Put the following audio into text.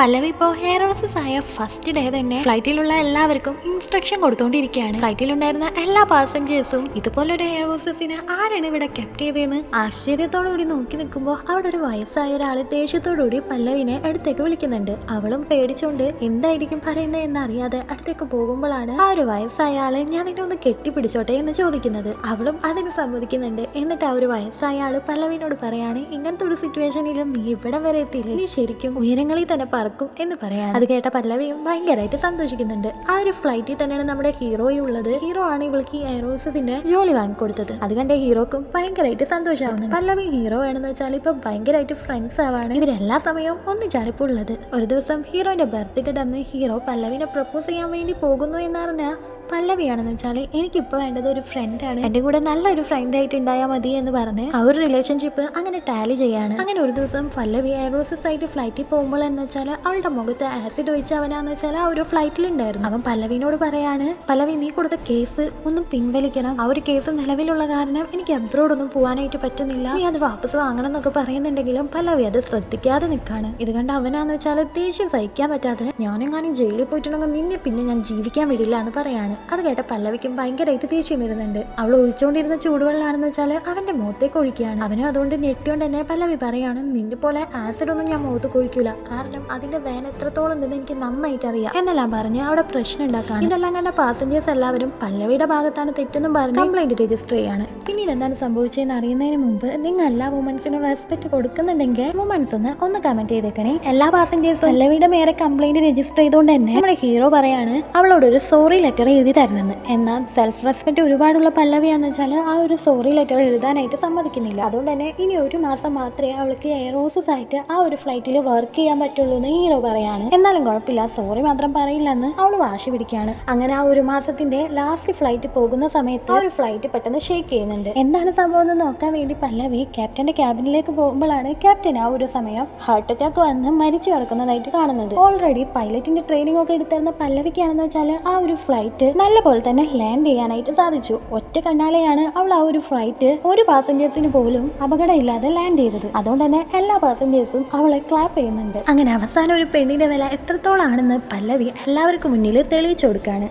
പല്ലവി ഇപ്പോൾ ഹെയർ ഹോസസ് ആയ ഫസ്റ്റ് ഡേ തന്നെ ഫ്ലൈറ്റിലുള്ള എല്ലാവർക്കും ഇൻസ്ട്രക്ഷൻ കൊടുത്തോണ്ടിരിക്കുകയാണ് ഫ്ലൈറ്റിലുണ്ടായിരുന്ന എല്ലാ പാസഞ്ചേഴ്സും ഇതുപോലൊരു ഹെയർ ഹോസസിനെ ആരാണ് ഇവിടെ കെപ്റ്റ് ചെയ്തതെന്ന് ആശ്ചര്യത്തോടു കൂടി നോക്കി നിൽക്കുമ്പോൾ അവിടെ ഒരു വയസ്സായ ഒരാൾ ദേഷ്യത്തോടുകൂടി പല്ലവിനെ അടുത്തേക്ക് വിളിക്കുന്നുണ്ട്. അവളും പേടിച്ചുകൊണ്ട് എന്തായിരിക്കും പറയുന്നത് എന്നറിയാതെ അടുത്തേക്ക് പോകുമ്പോഴാണ് ആ ഒരു വയസ്സായ ആൾ ഞാൻ നിന്നെ ഒന്ന് കെട്ടിപ്പിടിച്ചോട്ടെ എന്ന് ചോദിക്കുന്നത്. അവളും അതിന് സമ്മതിക്കുന്നുണ്ട്. എന്നിട്ട് ആ ഒരു വയസ്സായ ആൾ പല്ലവിനോട് പറയാണ് ഇങ്ങനത്തെ ഒരു സിറ്റുവേഷനിലും നീ ഇവിടെ വരെ എത്തിയില്ലേ? നീ ശരിക്കും ഉയരങ്ങളിൽ തന്നെ പറക്കും എന്ന് പറയാം. അത് കേട്ട പല്ലവിയും ഭയങ്കരമായിട്ട് സന്തോഷിക്കുന്നുണ്ട്. ആ ഒരു ഫ്ലൈറ്റിൽ തന്നെയാണ് നമ്മുടെ ഹീറോയും ഉള്ളത്. ഹീറോ ആണ് ഇവൾക്ക് ഈ എയറോസസിന്റെ ജോലി വാങ്ങിക്കൊടുത്തത് അത് കണ്ട ഹീറോക്കും ഭയങ്കരമായിട്ട് സന്തോഷമാവുന്നു പല്ലവി ഹീറോ ആണെന്ന് വെച്ചാൽ ഇപ്പൊ ഭയങ്കരമായിട്ട് ഫ്രണ്ട്സ് ആവാണ് ഇവരെല്ലാ സമയവും ഒന്നിച്ചാണ് ഇപ്പോൾ ഉള്ളത്. ഒരു ദിവസം ഹീറോന്റെ ബർത്ത്ഡേ അന്ന് ഹീറോ പല്ലവിനെ പ്രപ്പോസ് ചെയ്യാൻ വേണ്ടി പോകുന്നു എന്നറിഞ്ഞ പല്ലവിയാണെന്ന് വെച്ചാൽ എനിക്കിപ്പോൾ വേണ്ടത് ഒരു ഫ്രണ്ടാണ് എന്റെ കൂടെ നല്ലൊരു ഫ്രണ്ട് ആയിട്ട് ഉണ്ടായാൽ മതി എന്ന് പറഞ്ഞ് ആ ഒരു റിലേഷൻഷിപ്പ് അങ്ങനെ ടാലി ചെയ്യാണ്. അങ്ങനെ ഒരു ദിവസം പല്ലവി എയറോസസ് ആയിട്ട് ഫ്ലൈറ്റിൽ പോകുമ്പോൾ എന്ന് വെച്ചാൽ അവളുടെ മുഖത്ത് ആസിഡ് ഒഴിച്ച് അവനാന്ന് വെച്ചാൽ ആ ഒരു ഫ്ലൈറ്റിലുണ്ടായിരുന്നു അവൻ പല്ലവിനോട് പറയാണ് പല്ലവി നീ കൊടുത്ത കേസ് ഒന്നും പിൻവലിക്കണം. ആ ഒരു കേസ് നിലവിലുള്ള കാരണം എനിക്ക് അബ്രോഡ് ഒന്നും പോകാനായിട്ട് പറ്റുന്നില്ല. നീ അത് വാപ്പസ് വാങ്ങണം എന്നൊക്കെ പറയുന്നുണ്ടെങ്കിലും പല്ലവി അത് ശ്രദ്ധിക്കാതെ നിൽക്കാണ് ഇത് കണ്ട് അവനാന്ന് വെച്ചാൽ ദേഷ്യം സഹിക്കാൻ പറ്റാതെ ഞാനെങ്ങാനും ജയിലിൽ പോയിട്ടുണ്ടെങ്കിൽ നിന്നെ പിന്നെ ഞാൻ ജീവിക്കാൻ വിടില്ല എന്ന് പറയാണ്. അത് കേട്ട പല്ലവിക്കും ഭയങ്കരമായിട്ട് ദേഷ്യം വരുന്നുണ്ട്. അവൾ ഒഴിച്ചുകൊണ്ടിരുന്ന ചൂടുവെള്ളമാണെന്ന് വെച്ചാൽ അവന്റെ മുഖത്തേക്ക് ഒഴിക്കുകയാണ്. അവനും അതുകൊണ്ട് ഞെട്ടിയോണ്ട് തന്നെ പല്ലവി പറയാണ് നിന്റെ പോലെ ആസിഡ് ഒന്നും ഞാൻ മുഖത്ത് കൊഴിക്കൂല. കാരണം അതിന്റെ വേന എത്രത്തോളം ഉണ്ടെന്ന് എനിക്ക് നന്നായിട്ട് അറിയാം. എന്നെല്ലാം പറഞ്ഞ് അവിടെ പ്രശ്നം ഉണ്ടാക്കാണ്. ഇതെല്ലാം കണ്ട പാസഞ്ചേഴ്സ് എല്ലാവരും പല്ലവിയുടെ ഭാഗത്താണ് തെറ്റെന്നും പറഞ്ഞ് കംപ്ലൈന്റ് രജിസ്റ്റർ ചെയ്യാണ്. പിന്നീട് എന്താണ് സംഭവിച്ചതെന്ന് അറിയുന്നതിന് മുമ്പ് നിങ്ങൾ എല്ലാ വുമൻസിനും റെസ്പെക്ട് കൊടുക്കുന്നുണ്ടെങ്കിൽ വുമൻസ് ഒന്ന് ഒന്ന് കമന്റ് ചെയ്തേക്കണേ. എല്ലാ പാസഞ്ചേഴ്സും പല്ലവിയുടെ മേരെ കംപ്ലൈന്റ് രജിസ്റ്റർ ചെയ്തുകൊണ്ട് തന്നെ നമ്മുടെ ഹീറോ പറയാണ് അവളോട് ഒരു സോറി ലെറ്റർ എഴുതി തരണമെന്ന്. എന്നാൽ സെൽഫ് റെസ്പെക്ട് ഒരുപാടുള്ള പല്ലവിയാന്ന് വെച്ചാൽ ആ ഒരു സോറി ലെറ്റർ എഴുതാനായിട്ട് സമ്മതിക്കുന്നില്ല. അതുകൊണ്ട് തന്നെ ഇനി ഒരു മാസം മാത്രമേ അവൾക്ക് എയറോസസ് ആയിട്ട് ആ ഒരു ഫ്ലൈറ്റിൽ വർക്ക് ചെയ്യാൻ പറ്റുള്ളൂ എന്ന് ഹീറോ പറയാണ്. എന്നാലും കുഴപ്പമില്ല. സോറി മാത്രം പറയില്ലെന്ന് അവൾ വാശി പിടിക്കുകയാണ്. അങ്ങനെ ആ ഒരു മാസത്തിന്റെ ലാസ്റ്റ് ഫ്ലൈറ്റ് പോകുന്ന സമയത്ത് ആ ഒരു ഫ്ലൈറ്റ് പെട്ടെന്ന് ഷേക്ക് ചെയ്യുന്നുണ്ട്. എന്താണ് സംഭവം എന്ന് നോക്കാൻ വേണ്ടി പല്ലവി ക്യാപ്റ്റന്റെ ക്യാബിനിലേക്ക് പോകുമ്പോഴാണ് ക്യാപ്റ്റൻ ആ ഒരു സമയം ഹാർട്ട് അറ്റാക്ക് വന്ന് മരിച്ചു കിടക്കുന്നതായിട്ട് കാണുന്നത്. ഓൾറെഡി പൈലറ്റിന്റെ ട്രെയിനിങ് ഒക്കെ എടുത്തിരുന്ന പല്ലവിക്കാണെന്ന് വെച്ചാൽ ആ ഒരു ഫ്ലൈറ്റ് നല്ല പോലെ തന്നെ ലാൻഡ് ചെയ്യാനായിട്ട് സാധിച്ചു. ഒറ്റ കണ്ണാലെയാണ് അവൾ ആ ഒരു ഫ്ലൈറ്റ് ഒരു പാസഞ്ചേഴ്സിന് പോലും അപകടമില്ലാതെ ലാൻഡ് ചെയ്തത്. അതുകൊണ്ട് തന്നെ എല്ലാ പാസഞ്ചേഴ്സും അവളെ ക്ലാപ്പ് ചെയ്യുന്നുണ്ട്. അങ്ങനെ അവസാനം ഒരു പെണ്ണിന്റെ വില എത്രത്തോളാണെന്ന് പല്ലവി എല്ലാവർക്കും മുന്നിൽ തെളിയിച്ചു കൊടുക്കുകയാണ്